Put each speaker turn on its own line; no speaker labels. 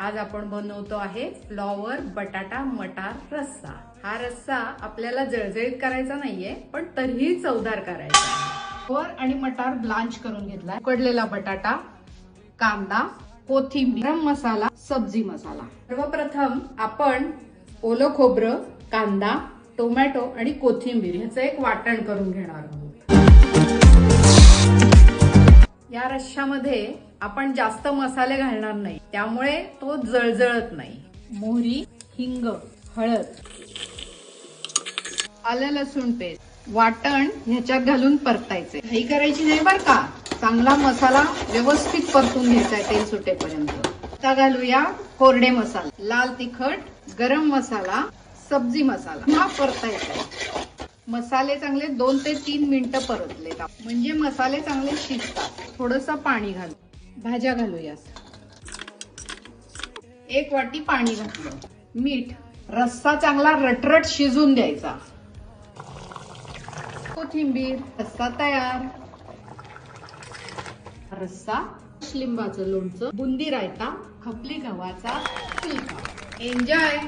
आज आपण बनवतो आहे फ्लॉवर बटाटा मटार रस्सा. हा रस्सा आपल्याला जळजळीत करायचा नाहीये पण तरीही चवदार करायचा फ्लॉवर आणि मटार ब्लांच करून घेतला उकडलेला बटाटा कांदा कोथिंबीर गरम मसाला सब्जी मसाला. सर्वप्रथम आपण ओलं खोबरं कांदा टोमॅटो आणि कोथिंबीर ह्याचं एक वाटण करून घेणार आहोत. रश्श्यामध्ये आपण जास्त मसाले घालणार नाही. त्यामुळे तो जळजळत नाही. मोहरी हिंग हळद आलं लसूण पेस्ट. वाटण ह्याच्यात घालून परतायचे. घाई करायची नाही बर का? चांगला मसाला व्यवस्थित परतून घ्यायचा तेल सुटेपर्यंत. आता घालूया कोरडे मसाला. लाल तिखट गरम मसाला सब्जी मसाला. हा परतायचा मसाले चांगले दोन ते तीन मिनिटं परतले म्हणजे मसाले चांगले शिजतात. थोडंसं पाणी घालू. भाज्या घालूयास एक वाटी पाणी घातलं. मीठ. रस्सा चांगला रटरट शिजून द्यायचा. कोथिंबीर. रस्सा तयार. रस्सा. लिंबाचं लोणचं. बुंदी रायता. खपली गव्हाचा फुलका. एन्जॉय